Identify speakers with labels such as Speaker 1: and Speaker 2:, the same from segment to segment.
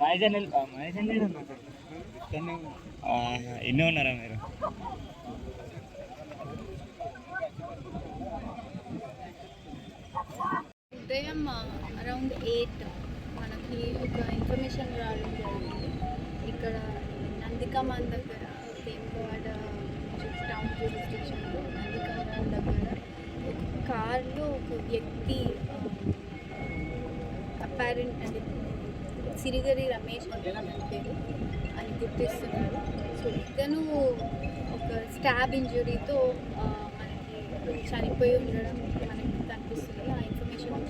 Speaker 1: మహేజన్ ఎన్ని ఉన్నారా మీరు?
Speaker 2: ఉదయం అరౌండ్ ఎయిట్ మనకి ఒక ఇన్ఫర్మేషన్ రావడం జరిగింది. ఇక్కడ నందికమాన్ దగ్గర వేములవాడ టౌన్ పోలీస్ స్టేషన్లో నందికమాన్ దగ్గర ఒక కార్లో ఒక వ్యక్తి అపారెంట్ అంటే సిరిగరి రమేష్ అని పేరు అని గుర్తిస్తున్నారు. సో ఇతను ఒక స్టాబ్ ఇంజురీతో మనకి చనిపోయి ఉండడం మనకి కనిపిస్తుంది ఆ ఇన్ఫర్మేషన్ వచ్చింది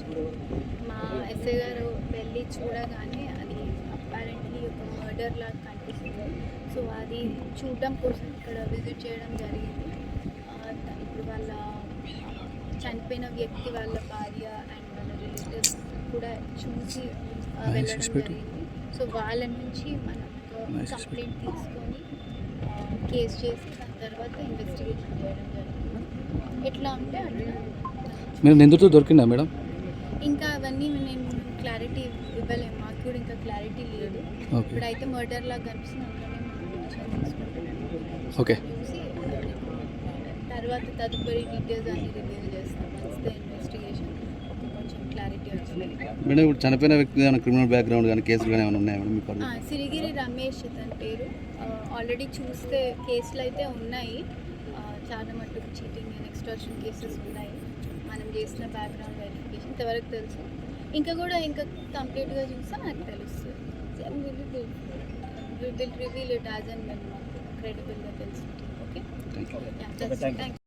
Speaker 2: మా ఎస్ఐ గారు వెళ్ళి చూడగానే అది అపారెంట్లీ ఒక మర్డర్ లాగా కనిపిస్తుంది. సో అది చూడడం కోసం ఇక్కడ విజిట్ చేయడం జరిగింది. ఇప్పుడు వాళ్ళ చనిపోయిన వ్యక్తి వాళ్ళ భార్య అండ్ వాళ్ళ రిలేటివ్స్ కూడా చూసి వెళ్ళడం జరిగింది. సో వాళ్ళ నుంచి మనం కంప్లైంట్ తీసుకొని కేసు చేసి దాని తర్వాత ఇన్వెస్టిగేషన్ చేయడం జరిగింది. ఎట్లా ఉంటే అట్లా
Speaker 3: మీరు నిందితుడు దొరికిందా మేడం?
Speaker 2: ఇంకా అవన్నీ నేను క్లారిటీ ఇవ్వలేము. మాకు కూడా ఇంకా క్లారిటీ లేదు. ఇప్పుడైతే మర్డర్ లాగా కనిపిస్తుంది.
Speaker 3: ఓకే
Speaker 2: తర్వాత తదుపరి డీటెయిల్స్ అన్ని రివీల్ చేస్తాం. ఇన్వెస్టిగేషన్ కొంచెం క్లారిటీ వచ్చింది
Speaker 3: మేడం ఇప్పుడు చనిపోయిన వ్యక్తి ఏమైనా క్రిమినల్ బ్యాక్గ్రౌండ్ కానీ కేసులు కానీ ఏమైనా ఉన్నాయా మేడం మీకు
Speaker 2: సిరిగిరి రమేష్ తన పేరు. ఆల్రెడీ చూస్తే కేసులు అయితే ఉన్నాయి. చాలా మట్టుకు చీటింగ్ అండ్ ఎక్స్టార్షన్ కేసెస్ ఉన్నాయి. మనం చేసిన బ్యాక్గ్రౌండ్ వెరిఫికేషన్ ఇంతవరకు తెలుసు. ఇంకా కూడా ఇంకా కంప్లీట్గా చూస్తే నాకు తెలుస్తుంది. Will reveal it as and క్రెడిబుల్గా తెలుసు ఓకే
Speaker 3: థ్యాంక్ యూ